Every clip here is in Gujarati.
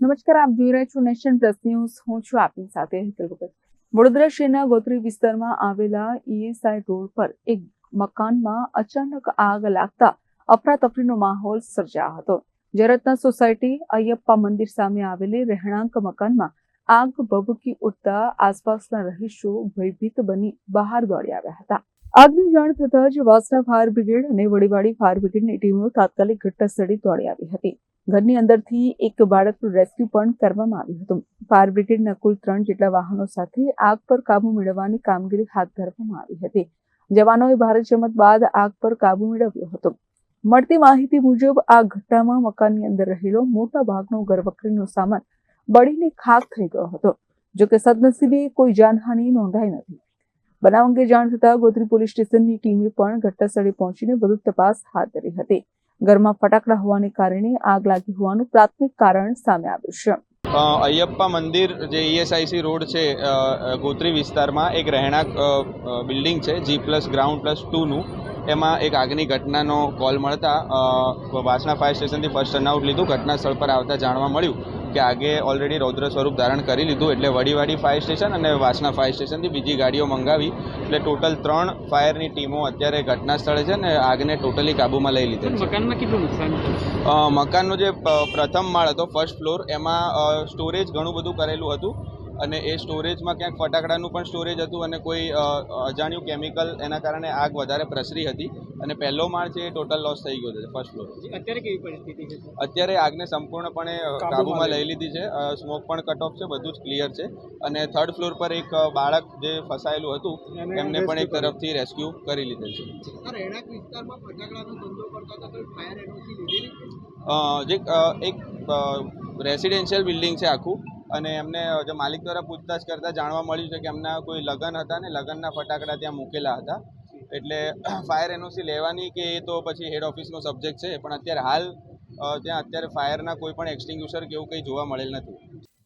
નમસ્કાર, આપ જોઈ રહ્યા છો નેશન પ્લસ ન્યૂઝ. હું છું આપની સાથે હેતલ વડોદરા શહેરના ગોત્રી વિસ્તારમાં આવેલા ઈએસઆઈ રોડ પર એક મકાનમાં અચાનક આગ લાગતા અફરાતફરીનો માહોલ સર્જાયો હતો. જરતના સોસાયટી અયપ્પા મંદિર સામે આવેલી રહેણાંક મકાનમાં આગ ભભૂકી ઉઠતા આસપાસના રહીશો ભયભીત બની બહાર દોડી આવ્યા હતા. આગની જાણ થતાં જ વાસણા ફાયર બ્રિગેડ અને વડીવાડી ફાયર બ્રિગેડની ટીમો તાત્કાલિક ઘટના સ્થળે દોડી આવી હતી. ઘરની અંદરથી એક બાળકનું રેસ્ક્યુ પણ કરવામાં આવ્યું હતું. ફાયર બ્રિગેડના કુલ ત્રણ જેટલા વાહનો સાથે આગ પર કાબુ મેળવવાની કામગીરી હાથ ધરવામાં આવી હતી. જવાનોએ ભારે જમત બાદ આગ પર કાબુ મેળવ્યો હતો. મળતી માહિતી મુજબ, આ ઘટનામાં મકાનની અંદર રહેલો મોટા ભાગનો ઘરવકરીનો સામાન બળીને ખાક થઈ ગયો હતો, જો કે સદનસીબે કોઈ જાનહાનિ નોંધાઈ નથી. બનાવ અંગે જાણ થતાં ગોત્રી પોલીસ સ્ટેશનની ટીમે પણ ઘટનાસ્થળે પહોંચીને વધુ તપાસ હાથ ધરી હતી. ઘરમાં ફટાકડા હોવાને કારણે આગ લાગી હોવાનું પ્રાથમિક કારણ સામે આવ્યું છે. અયપ્પા મંદિર જે ઈએસઆઈસી રોડ છે ગોત્રી વિસ્તારમાં એક રહેણાંક બિલ્ડિંગ છે જી પ્લસ ગ્રાઉન્ડ પ્લસ ટુનું એમાં એક આગની ઘટનાનો કોલ મળતા વાસણા ફાયર સ્ટેશનથી ફર્સ્ટ ટર્નઆઉટ લીધું. ઘટના સ્થળ પર આવતા જાણવા મળ્યું. કે આગે ઓલરેડી રૌદ્ર સ્વરૂપ ધારણ કરી લીધું એટલે વડીવાડી ફાયર સ્ટેશન અને વાસના ફાયર સ્ટેશનથી બીજી ગાડીઓ મંગાવી. એટલે ટોટલ ત્રણ ફાયરની ટીમો અત્યારે ઘટના સ્થળે છે ને આગને ટોટલી કાબૂમાં લઈ લીધી છે. મકાનમાં કેટલું નુકસાન મકાનનો જે પ્રથમ માળ હતો ફર્સ્ટ ફ્લોર એમાં સ્ટોરેજ ઘણું બધું કરેલું હતું. અને એ સ્ટોરેજમાં ક્યાંક ફટાકડાનું પણ સ્ટોરેજ હતું અને કોઈ અજાણ્યું કેમિકલ એના કારણે આગ વધારે પ્રસરી હતી અને પહેલો માળ છે એ ટોટલ લોસ થઈ ગયો છે ફર્સ્ટ ફ્લોર અત્યારે કેવી પરિસ્થિતિ છે અત્યારે આગને સંપૂર્ણપણે કાબૂમાં લઈ લીધી છે સ્મોક પણ કટ ઓફ છે બધું જ ક્લિયર છે અને થર્ડ ફ્લોર પર એક બાળક જે ફસાયેલું હતું એમને પણ એક તરફથી રેસ્ક્યુ કરી લીધેલ છે. જે એક રેસિડેન્શિયલ બિલ્ડિંગ છે આખું અને એમને જે માલિક દ્વારા પૂછતાછ કરતાં જાણવા મળ્યું છે કે એમના કોઈ લગ્ન હતા ને લગ્નના ફટાકડા ત્યાં મૂકેલા હતા. એટલે ફાયર એનઓસી લેવાની કે એ તો પછી હેડ ઓફિસનો સબ્જેક્ટ છે, પણ અત્યારે હાલ ત્યાં અત્યારે ફાયરના કોઈ પણ એક્સટિંગ્યુશર કે એવું કંઈ જોવા મળેલ નથી.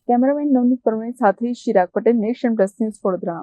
કેમેરામેન નવનીત પરમેશ સાથે Chirag Patel nation plus news Vadodara.